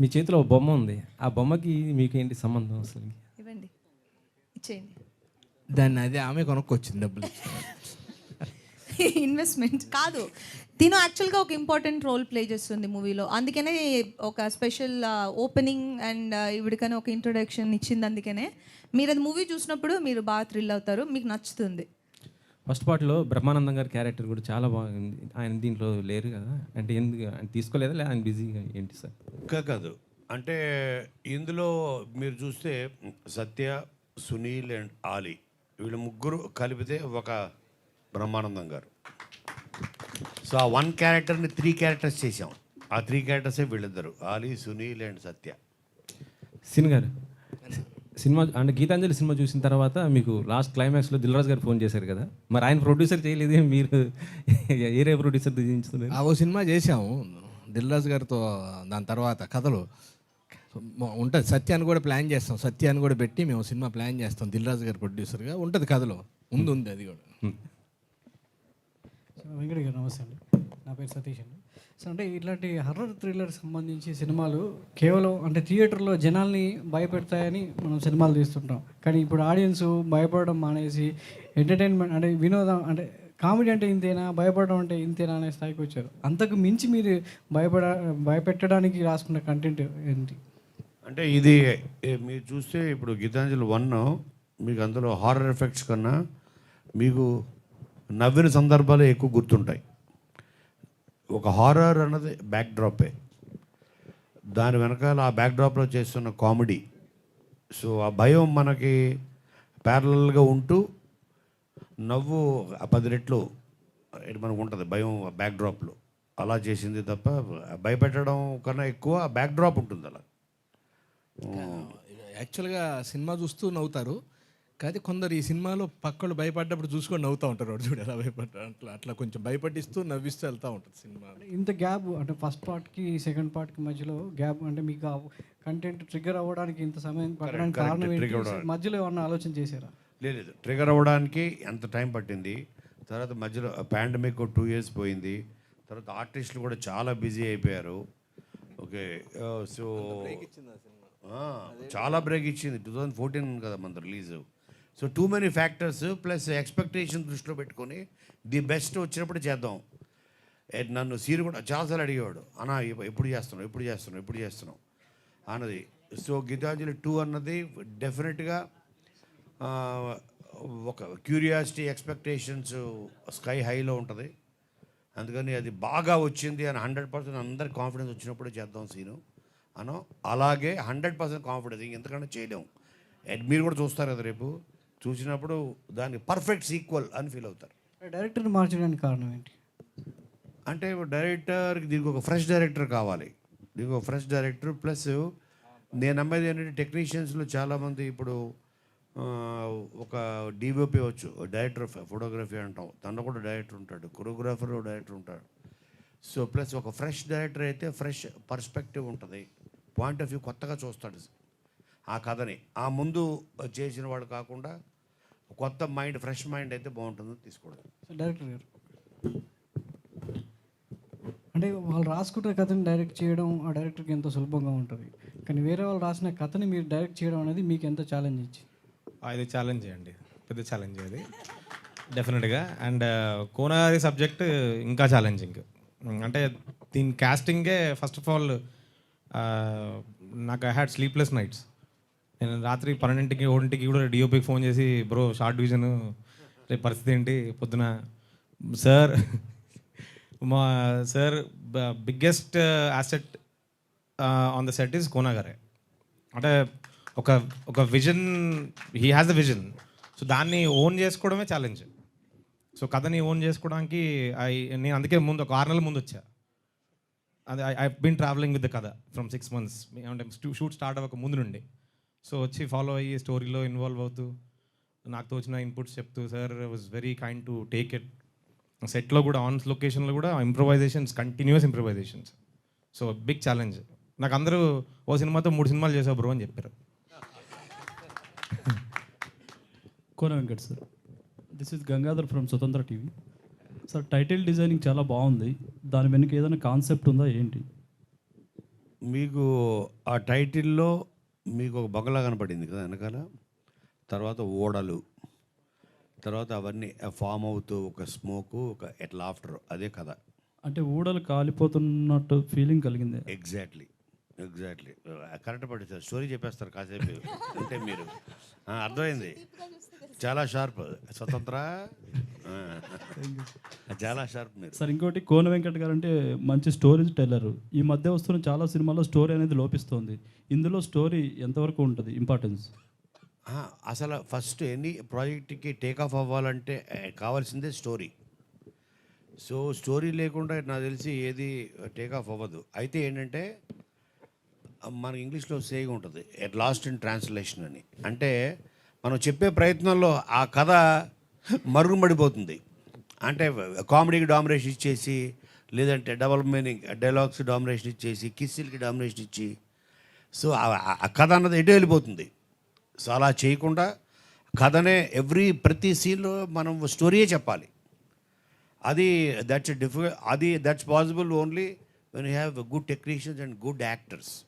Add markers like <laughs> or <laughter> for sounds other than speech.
మీ చేతిలో ఒక బొమ్మ ఉంది. ఆ బొమ్మకి మీకు ఏంటి సంబంధం అసలు? ఇవ్వండి. ఇచ్చేయండి. దాన్ని అదే ఆమె కొనుక్కొచ్చింది డబ్బులు. <laughs> ఇన్వెస్ట్మెంట్ కాదు. తిను యాక్చువల్గా ఒక ఇంపార్టెంట్ రోల్ ప్లే చేస్తుంది మూవీలో. అందుకనే ఒక స్పెషల్ ఓపెనింగ్ అండ్ ఇవిడికనే ఒక ఇంట్రొడక్షన్ ఇచ్చింది అందుకనే. మీరు అది మూవీ చూసినప్పుడు మీరు బాగా థ్రిల్ అవుతారు. మీకు నచ్చుతుంది. ఫస్ట్ పార్ట్లో బ్రహ్మానందం గారి క్యారెక్టర్ కూడా చాలా బాగుంది. ఆయన దీంట్లో లేరు కదా. అంటే ఎందుకు ఆయన తీసుకోలేదా? లేదా ఆయన బిజీగా ఏంటి సార్? ఇంకా కాదు. అంటే ఇందులో మీరు చూస్తే సత్య సునీల్ అండ్ ఆలీ వీళ్ళు ముగ్గురు కలిపితే ఒక బ్రహ్మానందం గారు. సో ఆ వన్ క్యారెక్టర్ని త్రీ క్యారెక్టర్స్ చేసాం ఆ త్రీ క్యారెక్టర్సే వీళ్ళిద్దరు. ఆలీ సునీల్ అండ్ సత్య. సిన్ గారు. సినిమా అంటే గీతాంజలి సినిమా చూసిన తర్వాత మీకు లాస్ట్ క్లైమాక్స్లో దిల్రాజ్ గారు ఫోన్ చేశారు కదా? మరి ఆయన ప్రొడ్యూసర్ చేయలేదు మీరు? ఏరే ప్రొడ్యూసర్ దించుతున్నారు ఆ ఓ సినిమా చేసాము దిల్రాజు గారితో దాని తర్వాత కథలు. ఉంటుంది. సత్యాన్ని కూడా ప్లాన్ చేస్తాం. సత్యాన్ని కూడా పెట్టి మేము సినిమా ప్లాన్ చేస్తాం. దిల్రాజు గారి ప్రొడ్యూసర్గా ఉంటుంది కథలో. ముందు ఉంది అది కూడా. సో వెంకట గారు నమస్తే అండి. పేరు సతీష్ అండి. సో అంటే ఇట్లాంటి హర్రర్ థ్రిల్లర్ సంబంధించి సినిమాలు కేవలం అంటే థియేటర్లో జనాల్ని భయపెడతాయని మనం సినిమాలు తీస్తుంటాం. కానీ ఇప్పుడు ఆడియన్స్ భయపడడం మానేసి ఎంటర్టైన్మెంట్ అంటే వినోదం అంటే కామెడీ అంటే ఇంతేనా భయపడడం అంటే ఇంతేనా అనే స్థాయికి వచ్చారు. అంతకు మించి మీరు భయపడ భయపెట్టడానికి రాసుకున్న కంటెంట్ ఏంటి? అంటే ఇది మీరు చూస్తే ఇప్పుడు గీతాంజలి వన్ మీకు అందులో హారర్ ఎఫెక్ట్స్ కన్నా మీకు నవ్విన సందర్భాలు ఎక్కువ గుర్తుంటాయి. ఒక హారర్ అన్నది బ్యాక్ డ్రాపే దాని వెనకాల ఆ బ్యాక్ డ్రాప్లో చేస్తున్న కామెడీ సో ఆ భయం మనకి ప్యారలల్గా ఉంటూ నవ్వు ఆ పది రెట్లు మనకు ఉంటుంది భయం బ్యాక్ డ్రాప్లో అలా చేసింది తప్ప భయపెట్టడం కన్నా ఎక్కువ బ్యాక్ డ్రాప్ ఉంటుంది అలా యాక్చువల్గా సినిమా చూస్తూ నవ్వుతారు. కానీ కొందరు ఈ సినిమాలో పక్కలు భయపడ్డప్పుడు చూసుకొని నవ్వుతూ ఉంటారు వాడు చూడు ఎలా భయపడ్డారు అట్లా అట్లా కొంచెం భయపడిస్తూ నవ్విస్తూ వెళ్తూ ఉంటుంది సినిమా. ఇంత గ్యాప్ అంటే ఫస్ట్ పార్ట్కి సెకండ్ పార్ట్కి మధ్యలో గ్యాప్ అంటే మీకు కంటెంట్ ట్రిగ్గర్ అవ్వడానికి ఇంత సమయం పట్టడానికి కారణం ఏంటి? మధ్యలో ఏమన్నా ఆలోచన చేశారా? లేదు ట్రిగర్ అవ్వడానికి ఎంత టైం పట్టింది? తర్వాత మధ్యలో పాండమిక్ టూ ఇయర్స్ పోయింది. తర్వాత ఆర్టిస్టులు కూడా చాలా బిజీ అయిపోయారు. ఓకే సో చాలా బ్రేక్ ఇచ్చింది. టూ థౌజండ్ ఫోర్టీన్ కదా మన release. So too many factors plus expectation దృష్టిలో పెట్టుకొని ది బెస్ట్ వచ్చినప్పుడు చేద్దాం. నన్ను సీరు కూడా చాలాసార్లు అడిగేవాడు అన్న ఎప్పుడు చేస్తున్నావు? ఎప్పుడు చేస్తున్నావు? ఎప్పుడు చేస్తున్నావు? అన్నది. సో గీతాంజలి టూ అన్నది డెఫినెట్గా ఒక క్యూరియాసిటీ ఎక్స్పెక్టేషన్స్ స్కై హైలో ఉంటుంది. అందుకని అది బాగా వచ్చింది అని హండ్రెడ్ పర్సెంట్ అందరి కాన్ఫిడెన్స్ వచ్చినప్పుడు చేద్దాం సీను. అనో అలాగే హండ్రెడ్ పర్సెంట్ కాన్ఫిడెన్స్ ఇంతకంటే చేయలేము మీరు కూడా చూస్తారు కదా రేపు. చూసినప్పుడు దానికి పర్ఫెక్ట్ సీక్వల్ అని ఫీల్ అవుతారు. డైరెక్టర్ని మార్చడానికి కారణం ఏంటి? అంటే డైరెక్టర్కి దీనికి ఒక ఫ్రెష్ డైరెక్టర్ కావాలి. దీనికి ఒక ఫ్రెష్ డైరెక్టర్ ప్లస్ నేను నమ్మేది ఏంటంటే టెక్నీషియన్స్లో చాలామంది ఇప్పుడు ఒక డిఓపి వచ్చు డైరెక్టర్ ఫోటోగ్రఫీ అంటాం. తను కూడా డైరెక్టర్ ఉంటాడు కొరియోగ్రాఫర్ డైరెక్టర్ ఉంటాడు. సో ప్లస్ ఒక ఫ్రెష్ డైరెక్టర్ అయితే ఫ్రెష్ పర్స్పెక్టివ్ ఉంటుంది. పాయింట్ ఆఫ్ వ్యూ కొత్తగా చూస్తాడు. ఆ కథని. ఆ ముందు చేసిన వాడు కాకుండా కొత్త మైండ్ ఫ్రెష్ మైండ్ అయితే బాగుంటుందని తీసుకోవడం. సో డైరెక్టర్ గారు. అంటే వాళ్ళు రాసుకుంటే కథని డైరెక్ట్ చేయడం ఆ డైరెక్టర్కి ఎంతో సులభంగా ఉంటుంది. కానీ వేరే వాళ్ళు రాసిన కథని మీరు డైరెక్ట్ చేయడం అనేది మీకు ఎంత ఛాలెంజ్ ఇచ్చి అది ఛాలెంజ్ అండి పెద్ద ఛాలెంజ్ అది. డెఫినెట్గా అండ్ కోనారి సబ్జెక్ట్ ఇంకా ఛాలెంజింగ్ అంటే దీని క్యాస్టింగే ఫస్ట్ ఆఫ్ ఆల్ నాకు ఐ హ్యాడ్ స్లీప్లెస్ నైట్స్ నేను రాత్రి పన్నెండింటికి ఒంటికి కూడా డిఓపికి ఫోన్ చేసి బ్రో షార్ట్ డివిజన్ రేపు పరిస్థితి ఏంటి పొద్దున సార్ మా sir biggest asset on the set is Kona గారే అంటే ఒక ఒక vision he has the vision so దాన్ని ఓన్ చేసుకోవడమే ఛాలెంజ్ సో కథని ఓన్ చేసుకోవడానికి ఐ నేను అందుకే ముందు ఒక ఆరు నెలల ముందు వచ్చా అది I been travelling with the కథ ఫ్రమ్ సిక్స్ మంత్స్ అంటే షూట్ స్టార్ట్ అవ్వక ముందు నుండి సో వచ్చి ఫాలో అయ్యి స్టోరీలో ఇన్వాల్వ్ అవుతూ నాకు తోచిన ఇన్పుట్స్ చెప్తూ sir was very kind to take it సెట్లో కూడా ఆన్ లొకేషన్లో కూడా improvisations continuous improvisations so big challenge నాకు అందరూ ఓ సినిమాతో మూడు సినిమాలు చేసావు బ్రో అని చెప్పారు. Kona Venkat sir this is Gangadhar from Swatantra TV sir title designing చాలా బాగుంది. దాని వెనుక ఏదైనా కాన్సెప్ట్ ఉందా ఏంటి? మీకు ఆ టైటిల్లో మీకు ఒక బంగ్లా కనపడింది కదా వెనకాల? తర్వాత ఓడలు తర్వాత అవన్నీ ఫామ్ అవుతూ ఒక స్మోకు ఒక ఎట్లా ఆఫ్టర్ అదే కథ. అంటే ఊడలు కాలిపోతున్నట్టు ఫీలింగ్ కలిగింది. Exactly exactly. కరెక్ట్ పడుతుంది స్టోరీ చెప్పేస్తారు కాసేపు. అంటే మీరు అర్థమైంది. <laughs> చాలా షార్ప్. స్వతంత్ర చాలా షార్ప్ మీరు. సార్ ఇంకోటి కోన వెంకట్ గారు అంటే మంచి స్టోరీ టెల్లర్. ఈ మధ్య వస్తున్న చాలా సినిమాల్లో స్టోరీ అనేది లోపిస్తుంది. ఇందులో స్టోరీ ఎంతవరకు ఉంటుంది? ఇంపార్టెన్స్. అసలు ఫస్ట్ ఎనీ ప్రాజెక్ట్కి టేక్ ఆఫ్ అవ్వాలంటే కావాల్సిందే స్టోరీ. సో స్టోరీ లేకుండా నాకు తెలిసి ఏది టేక్ ఆఫ్ అవ్వదు. అయితే ఏంటంటే మన ఇంగ్లీష్లో సేగ్ ఉంటుంది ఎట్ లాస్ట్ ఇన్ ట్రాన్స్లేషన్ అని. అంటే మనం చెప్పే ప్రయత్నంలో ఆ కథ మరుగుపడిపోతుంది అంటే కామెడీకి డామినేషన్ ఇచ్చేసి లేదంటే డబల్ మీనింగ్ డైలాగ్స్ డామినేషన్ ఇచ్చేసి కిస్సిల్కి డామినేషన్ ఇచ్చి సో ఆ- కథ అన్నది ఎటు వెళ్ళిపోతుంది? సో అలా చేయకుండా కథనే ఎవ్రీ ప్రతి సీన్లో మనం స్టోరీయే చెప్పాలి. అది దట్స్ డిఫికల్ట్ అది that's possible only when you have good technicians and good actors